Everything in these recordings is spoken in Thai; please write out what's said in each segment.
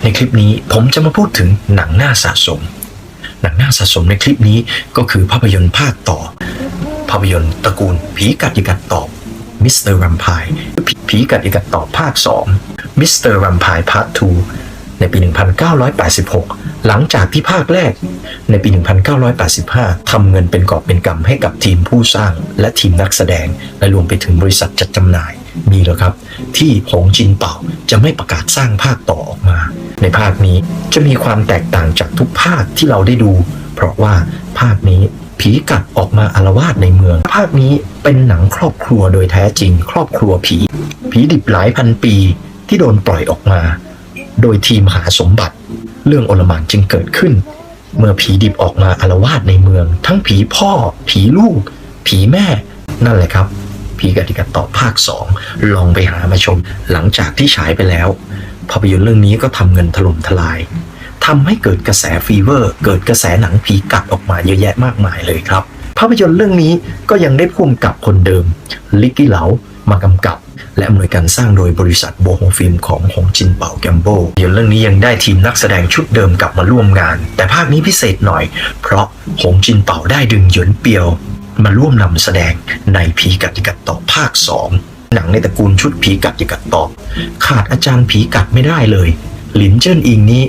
ในคลิปนี้ผมจะมาพูดถึงหนังหน้าสะสม หนังหน้าสะสมในคลิปนี้ก็คือภาพยนตร์ภาคต่อ ภาพยนตร์ตระกูลผีกัดยิกัดตอบมิสเตอร์แวมไพร์ผีกัดยิกัดตอบภาค2มิสเตอร์แวมไพร์พาร์ท2ในปี 1986 หลังจากที่ภาคแรกในปี 1985 ทำเงินเป็นกอบเป็นกำให้กับทีมผู้สร้างและทีมนักแสดงและรวมไปถึงบริษัทจัดจำหน่าย มีแล้วครับ ที่หงจินเป่าจะไม่ประกาศสร้างภาคต่อออกมา ในภาคนี้จะมีความแตกต่างจากทุกภาคที่เราได้ดู เพราะว่าภาคนี้ผีกัดออกมาอารวาสในเมือง ภาคนี้เป็นหนังครอบครัวโดยแท้จริง ครอบครัวผี ผีดิบหลายพันปีที่โดนปล่อยออกมา โดยทีมหาสมบัติ เรื่องโอลมานจึงเกิดขึ้น เมื่อผีดิบออกมาอารวาสในเมือง ทั้งผีพ่อ ผีลูก ผีแม่ นั่นแหละครับ ผีกติกาต่อภาค 2 ลองไปหามาชม หลังจากที่ฉายไปแล้ว ภาพยนตร์เรื่องนี้ก็ทำเงินถล่มทลายทำให้เกิดกระแสฟีเวอร์ เกิดกระแสหนังผีกัดออกมาเยอะแยะมากมายเลยครับ ภาพยนตร์เรื่องนี้ก็ยังได้พ่วงกับคนเดิม ลิกกี้เหลามากำกับ และอำนวยการสร้างโดยบริษัทโบโฮฟิล์มของฮงจินเป่าแกมโบเดี๋ยวเรื่องนี้ยังได้ทีมนักแสดงชุดเดิมกลับมาร่วมงาน แต่ภาคนี้พิเศษหน่อย เพราะฮงจินเป่าได้ดึงหยวนเปียว มาร่วมนำแสดงในผีกัดยิกัดต่อภาค 2 หนังในตระกูลชุดผีกัดยิกัดต่อขาดอาจารย์ผีกัดไม่ได้เลย หลินเจิ้นอิงนี้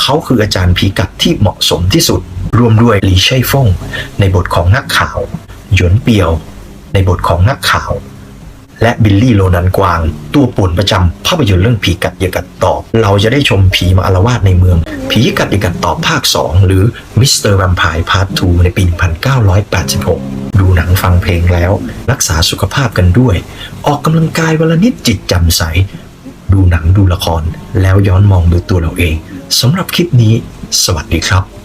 เขาคืออาจารย์ผีกัดที่เหมาะสมที่สุด รวมด้วยหลีเช่ฟงในบทของนักข่าว หยวนเปียว ในบทของนักข่าว และบิลลี่โลนันกวาง ตัวป่วนประจำภาพยนตร์เรื่องผีกัดยกัดตอบ เราจะได้ชมผีมาอารวาสในเมือง ผีกัดยกัดตอบภาค 2 หรือมิสเตอร์แวมไพร์พาร์ท2ในปี 1986 ดูหนังฟังเพลงแล้ว รักษาสุขภาพกันด้วย ออกกำลังกายวันละนิดจิตจำใส ดูหนังดูละคร แล้วย้อนมองดูตัวเราเองสำหรับคลิปนี้ สวัสดีครับ